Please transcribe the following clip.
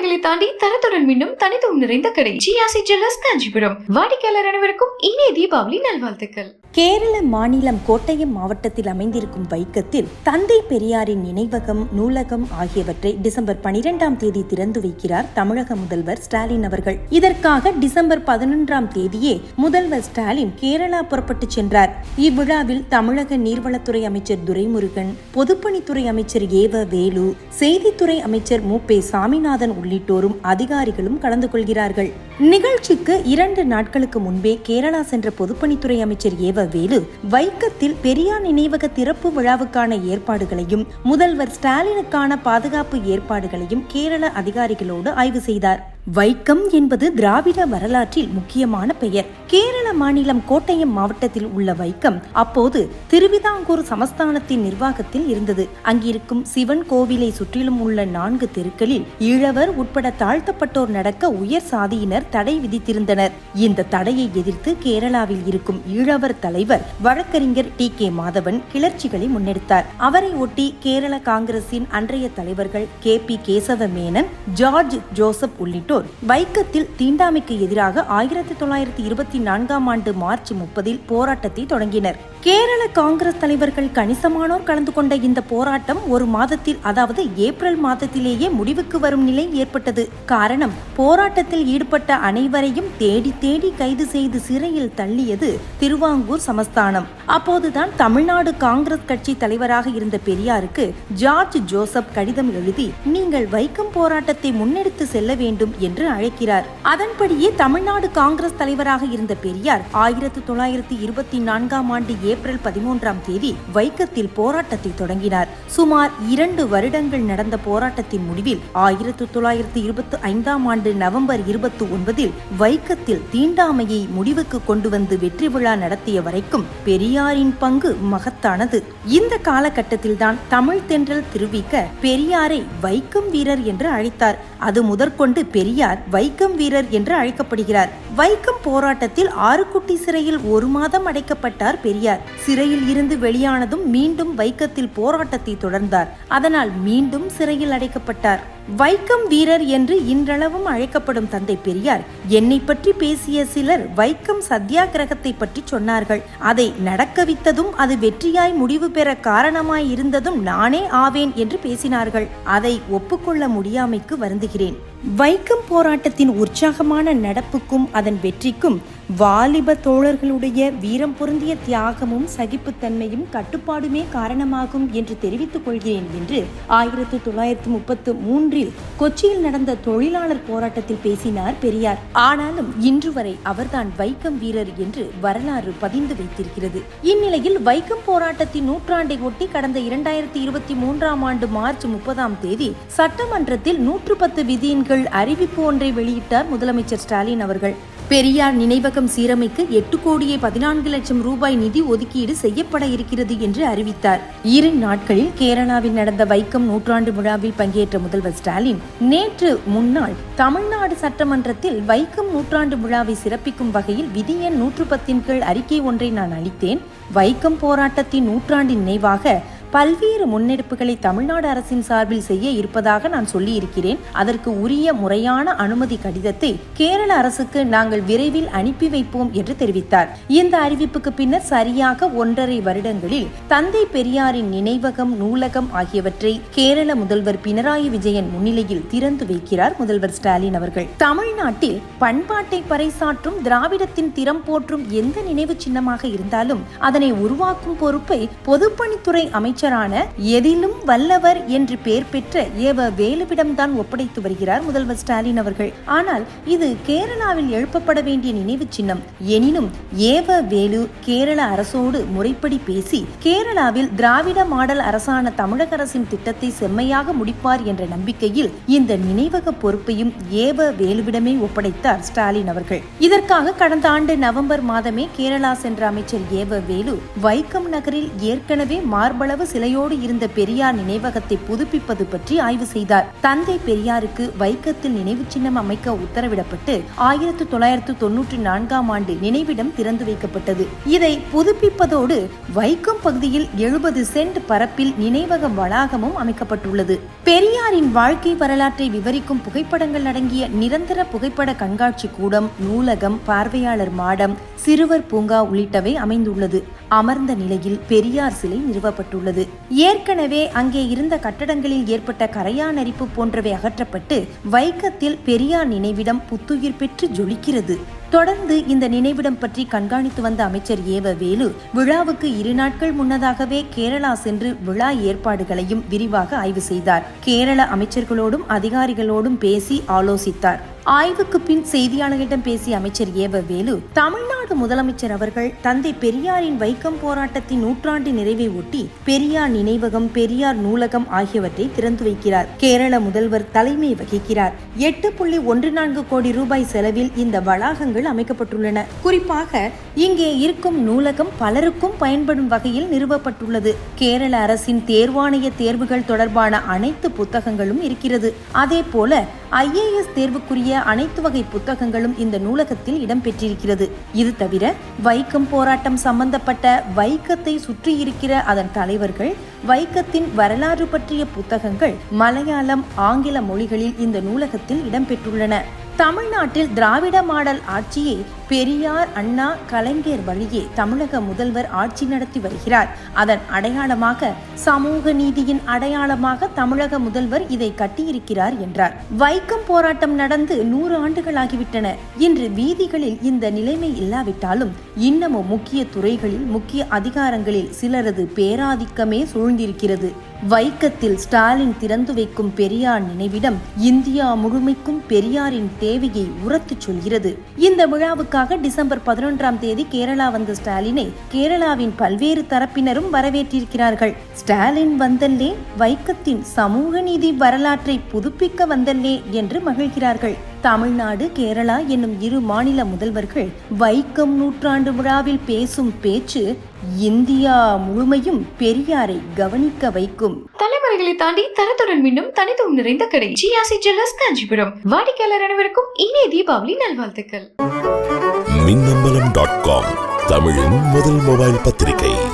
தலைமுறைகளை தாண்டி தரத்துடன் மீண்டும் தனித்துவம் நிறைந்த கடை ஜியாசி ஜுவல்லர்ஸ் காஞ்சிபுரம். வாடிக்கையாளர் அனைவருக்கும் இனிய தீபாவளி நல்வாழ்த்துக்கள். கேரள மாநிலம் கோட்டயம் மாவட்டத்தில் அமைந்திருக்கும் வைக்கத்தில் தந்தை பெரியாரின் நினைவகம் நூலகம் ஆகியவற்றை டிசம்பர் பனிரெண்டாம் தேதி திறந்து வைக்கிறார் தமிழக முதல்வர் ஸ்டாலின் அவர்கள். இதற்காக டிசம்பர் பதினொன்றாம் தேதியே முதல்வர் ஸ்டாலின் கேரளா புறப்பட்டு சென்றார். இவ்விழாவில் தமிழக நீர்வளத்துறை அமைச்சர் துரைமுருகன் பொதுப்பணித்துறை அமைச்சர் ஏவ வேலு செய்தித்துறை அமைச்சர் மு பே சாமிநாதன் உள்ளிட்டோரும் அதிகாரிகளும் கலந்து கொள்கிறார்கள். நிகழ்ச்சிக்கு இரண்டு நாட்களுக்கு முன்பே கேரளா சென்ற பொதுப்பணித்துறை அமைச்சர் ஏவ வேலு வைக்கத்தில் பெரியார் நினைவக திறப்பு விழாவுக்கான ஏற்பாடுகளையும் முதல்வர் ஸ்டாலினுக்கான பாதுகாப்பு ஏற்பாடுகளையும் கேரள அதிகாரிகளோடு ஆய்வு செய்தார். வைக்கம் என்பது திராவிட வரலாற்றில் முக்கியமான பெயர். கேரள மாநிலம் கோட்டயம் மாவட்டத்தில் உள்ள வைக்கம் அப்போது திருவிதாங்கூர் சமஸ்தானத்தின் நிர்வாகத்தில் இருந்தது. அங்கிருக்கும் சிவன் கோவிலை சுற்றிலும் உள்ள நான்கு தெருக்களில் ஈழவர் உட்பட தாழ்த்தப்பட்டோர் நடக்க உயர் சாதியினர் தடை விதித்திருந்தனர். இந்த தடையை எதிர்த்து கேரளாவில் இருக்கும் ஈழவர் தலைவர் வழக்கறிஞர் டி. கே. மாதவன் கிளர்ச்சிகளை முன்னெடுத்தார். அவரை ஒட்டி கேரள காங்கிரசின் அன்றைய தலைவர்கள் K. P. Kesava Menon George Joseph உள்ளிட்டோர் வைக்கத்தில் தீண்டாமைக்கு எதிராக ஆயிரத்தி தொள்ளாயிரத்தி இருபத்தி நான்காம் ஆண்டு மார்ச் முப்பதில் போராட்டத்தை தொடங்கினர். கேரள காங்கிரஸ் தலைவர்கள் கணிசமானோர் கலந்து கொண்ட இந்த போராட்டம் ஒரு மாதத்தில் அதாவது ஏப்ரல் மாதத்திலேயே முடிவுக்கு வரும் நிலை ஏற்பட்டது. காரணம் போராட்டத்தில் ஈடுபட்ட அனைவரையும் தேடி தேடி கைது செய்து சிறையில் தள்ளியது திருவாங்கூர் சமஸ்தானம். அப்போதுதான் தமிழ்நாடு காங்கிரஸ் கட்சி தலைவராக இருந்த பெரியாருக்கு ஜார்ஜ் ஜோசப் கடிதம் எழுதி நீங்கள் வைக்கம் போராட்டத்தை முன்னெடுத்து செல்ல வேண்டும் என்று அழைக்கிறார். அதன்படியே தமிழ்நாடு காங்கிரஸ் தலைவராக இருந்த பெரியார் ஆயிரத்தி தொள்ளாயிரத்தி இருபத்தி நான்காம் ஆண்டு ஏப்ரல் பதிமூன்றாம் தேதி வைக்கத்தில் போராட்டத்தை தொடங்கினார். சுமார் இரண்டு வருடங்கள் நடந்த போராட்டத்தின் முடிவில் ஆயிரத்தி தொள்ளாயிரத்தி இருபத்தி ஐந்தாம் ஆண்டு நவம்பர் இருபத்தி ஒன்பதில் வைக்கத்தில் தீண்டாமையை முடிவுக்கு கொண்டு வந்து வெற்றி விழா நடத்திய வரைக்கும் பெரியாரின் பங்கு மகத்தானது. இந்த காலகட்டத்தில்தான் தமிழ் தென்றல் திருவிக்க பெரியாரை வைக்கம் வீரர் என்று அழைத்தார். அது முதற்கொண்டு பெரிய பெரியார் வைக்கம் வீரர் என்று அழைக்கப்படுகிறார். வைக்கம் போராட்டத்தில் ஆறுக்குட்டி சிறையில் ஒரு மாதம் அடைக்கப்பட்டார் பெரியார். சிறையில் இருந்து வெளியானதும் மீண்டும் வைக்கத்தில் போராட்டத்தை தொடர்ந்தார். அதனால் மீண்டும் சிறையில் அடைக்கப்பட்டார். வைக்கம் வீரர் என்று இன்றளவும் அழைக்கப்படும் தந்தை பெரியார் என்னை பற்றி பேசிய சிலர் வைக்கம் சத்தியாகிரகத்தை பற்றி சொன்னார்கள். அதை நடக்கவித்ததும் அது வெற்றியாய் முடிவு பெற காரணமாய் இருந்ததும் நானே ஆவேன் என்று பேசினார்கள். அதை ஒப்புக்கொள்ள முடியாமைக்கு வருந்துகிறேன். வைக்கம் போராட்டத்தின் உற்சாகமான நடப்புக்கும் அதன் வெற்றிக்கும் வாலிப தோழர்களுடைய வீரம் பொருந்திய தியாகமும் சகிப்புத்தன்மையும் கட்டுப்பாடுமே காரணமாகும் என்று தெரிவித்துக் கொள்கிறேன் என்று ஆயிரத்தி தொள்ளாயிரத்தி முப்பத்து மூன்றில் கொச்சியில் நடந்த தொழிலாளர் போராட்டத்தில் பேசினார் பெரியார். ஆனாலும் இன்று வரை அவர்தான் வைக்கம் வீரர் என்று வரலாறு பதிந்து வைத்திருக்கிறது. இந்நிலையில் வைக்கம் போராட்டத்தின் நூற்றாண்டை ஒட்டி கடந்த இரண்டாயிரத்தி இருபத்தி மூன்றாம் ஆண்டு மார்ச் முப்பதாம் தேதி சட்டமன்றத்தில் நூற்று பத்து விதியின் கீழ் அறிவிப்பு ஒன்றை வெளியிட்டார் முதலமைச்சர் ஸ்டாலின் அவர்கள். பெரியார் நினைவகம் சீரமைக்க எட்டு கோடியே பதினான்கு லட்சம் ரூபாய் நிதி ஒதுக்கீடு செய்யப்பட இருக்கிறது என்று அறிவித்தார். இரு நாட்களில் கேரளாவில் நடந்த வைக்கம் நூற்றாண்டு விழாவில் பங்கேற்ற முதல்வர் ஸ்டாலின் நேற்று முன்னாள் தமிழ்நாடு சட்டமன்றத்தில் வைக்கம் நூற்றாண்டு விழாவை சிறப்பிக்கும் வகையில் விதி எண் நூற்று பத்தின் கீழ் அறிக்கை ஒன்றை நான் அளித்தேன். வைக்கம் போராட்டத்தின் நூற்றாண்டின் நினைவாக பல்வேறு முன்னெடுப்புகளை தமிழ்நாடு அரசின் சார்பில் செய்ய இருப்பதாக நான் சொல்லியிருக்கிறேன். அதற்கு உரிய முறையான அனுமதி கடிதத்தை கேரள அரசுக்கு நாங்கள் விரைவில் அனுப்பி வைப்போம் என்று தெரிவித்தார். இந்த அறிவிப்புக்கு பின்னர் சரியாக ஒன்றரை வருடங்களில் தந்தை பெரியாரின் நினைவகம் நூலகம் ஆகியவற்றை கேரள முதல்வர் பினராயி விஜயன் முன்னிலையில் திறந்து வைக்கிறார் முதல்வர் ஸ்டாலின் அவர்கள். தமிழ்நாட்டில் பண்பாட்டை பறைசாற்றும் திராவிடத்தின் திறம் போற்றும் எந்த நினைவு சின்னமாக இருந்தாலும் அதனை உருவாக்கும் பொறுப்பை பொதுப்பணித்துறை அமைச்சர் அமைச்சரான எதிலும் வல்லவர் என்று பெயர் பெற்ற ஏவ வேலுவிடம்தான் ஒப்படைத்து வருகிறார் முதல்வர் ஸ்டாலின் அவர்கள். ஆனால் இது கேரளாவில் எழுப்பப்பட வேண்டிய நினைவு சின்னம். எனினும் ஏவ வேலு கேரள அரசோடு முறைப்படி பேசி கேரளாவில் திராவிட மாடல் அரசான தமிழக அரசின் திட்டத்தை செம்மையாக முடிப்பார் என்ற நம்பிக்கையில் இந்த நினைவக பொறுப்பையும் ஏவ வேலுவிடமே ஒப்படைத்தார் ஸ்டாலின் அவர்கள். இதற்காக கடந்த ஆண்டு நவம்பர் மாதமே கேரளா சென்ற அமைச்சர் ஏவ வேலு வைக்கம் நகரில் ஏற்கனவே மார்பளவு சிலையோடு இருந்த பெரியார் நினைவகத்தை புதுப்பிப்பது பற்றி ஆய்வு செய்தார். தந்தை பெரியாருக்கு வைக்கத்தில் நினைவு சின்னம் அமைக்க உத்தரவிடப்பட்டு ஆயிரத்தி தொள்ளாயிரத்து தொன்னூற்றி நான்காம் ஆண்டு நினைவிடம் திறந்து வைக்கப்பட்டது. இதை புதுப்பிப்பதோடு வைக்கம் பகுதியில் எழுபது சென்ட் பரப்பில் நினைவக வளாகமும் அமைக்கப்பட்டுள்ளது. பெரியாரின் வாழ்க்கை வரலாற்றை விவரிக்கும் புகைப்படங்கள் அடங்கிய நிரந்தர புகைப்பட கண்காட்சி கூடம் நூலகம் பார்வையாளர் மாடம் சிறுவர் பூங்கா உள்ளிட்டவை அமைந்துள்ளது. அமர்ந்த நிலையில் பெரியார் சிலை நிறுவப்பட்டுள்ளது. ஏற்கனவே அங்கே இருந்த கட்டடங்களில் ஏற்பட்ட கரையான் அரிப்பு போன்றவை அகற்றப்பட்டு வைக்கத்தில் பெரியார் நினைவிடம் புத்துயிர் பெற்று ஜொலிக்கிறது. தொடர்ந்து இந்த நினைவிடம் பற்றி கண்காணித்து வந்த அமைச்சர் ஏவ வேலு விழாவுக்கு இரு நாட்கள் முன்னதாகவே கேரளா சென்று விழா ஏற்பாடுகளையும் விரிவாக ஆய்வு செய்தார். கேரள அமைச்சர்களோடும் அதிகாரிகளோடும் பேசி ஆலோசித்தார். ஆய்வுக்கு பின் செய்தியாளர்களிடம் பேசிய அமைச்சர் ஏவ வேலு தமிழ் தமிழக முதலமைச்சர் அவர்கள் தந்தை பெரியாரின் வைக்கம் போராட்டத்தின் நூற்றாண்டு நிறைவை ஒட்டி பெரியார் நினைவகம் பெரியார் நூலகம் ஆகியவற்றை திறந்து வைக்கிறார். கேரள முதல்வர் தலைமை வகிக்கிறார். எட்டு புள்ளி ஒன்று நான்கு கோடி ரூபாய் செலவில் இந்த வளாகங்கள் அமைக்கப்பட்டுள்ளன. குறிப்பாக இங்கே இருக்கும் நூலகம் பலருக்கும் பயன்படும் வகையில் நிறுவப்பட்டுள்ளது. கேரள அரசின் தேர்வாணைய தேர்வுகள் தொடர்பான அனைத்து புத்தகங்களும் இருக்கிறது. அதே போல ஐஏஎஸ் தேர்வுக்குரிய அனைத்து வகை புத்தகங்களும் இந்த நூலகத்தில் இடம்பெற்றிருக்கிறது. இது தவிர வைக்கம் போராட்டம் சம்பந்தப்பட்ட வைக்கத்தை சுற்றியிருக்கிற அதன் தலைவர்கள் வைக்கத்தின் வரலாறு பற்றிய புத்தகங்கள் மலையாளம் ஆங்கில மொழிகளில் இந்த நூலகத்தில் இடம்பெற்றுள்ளன. தமிழ்நாட்டில் திராவிட மாடல் ஆட்சியை பெரியார் அண்ணா கலைஞர் வழியே தமிழக முதல்வர் ஆட்சி நடத்தி வருகிறார். அதன் அடையாளமாக சமூக நீதியின் அடையாளமாக தமிழக முதல்வர் இதை கட்டியிருக்கிறார் என்றார். வைக்கம் போராட்டம் நடந்து நூறு ஆண்டுகளாகிவிட்டன இன்று வீதிகளில் இந்த நிலைமை இல்லாவிட்டாலும் இன்னமும் முக்கிய துறைகளில் முக்கிய அதிகாரங்களில் சிலரது பேராதிக்கமே சூழ்ந்திருக்கிறது. வைக்கத்தில் ஸ்டாலின் திறந்து வைக்கும் பெரியார் நினைவிடம் இந்தியா முழுமைக்கும் பெரியாரின் தேவையை உரத்துச் சொல்கிறது. இந்த விழாவுக்காக டிசம்பர் பதினொன்றாம் தேதி கேரளா வந்த ஸ்டாலினை கேரளாவின் பல்வேறு தரப்பினரும் வரவேற்றிருக்கிறார்கள். ஸ்டாலின் வந்தல்லே வைக்கத்தின் சமூக நீதி வரலாற்றை புதுப்பிக்க வந்தல்லே என்று மகிழ்கிறார்கள். தமிழ்நாடு கேரளா என்னும் இரு மாநில முதல்வர்கள் வைக்கம் நூற்றாண்டு விழாவில் பேசும் பேச்சு இந்தியா முழுமையும் பெரியாரை கவனிக்க வைக்கும். தலைமுறைகளை தாண்டி தரத்துடன் மீண்டும் தனித்துவம் நிறைந்த கடை ஜிஆசி ஜுவல்லர்ஸ் காஞ்சிபுரம். வாடிக்கையாளர் அனைவருக்கும் இனிய தீபாவளி நல்வாழ்த்துக்கள். மின்னம்பலம் டாட் காம் தமிழின் முதல் மொபைல் பத்திரிகை.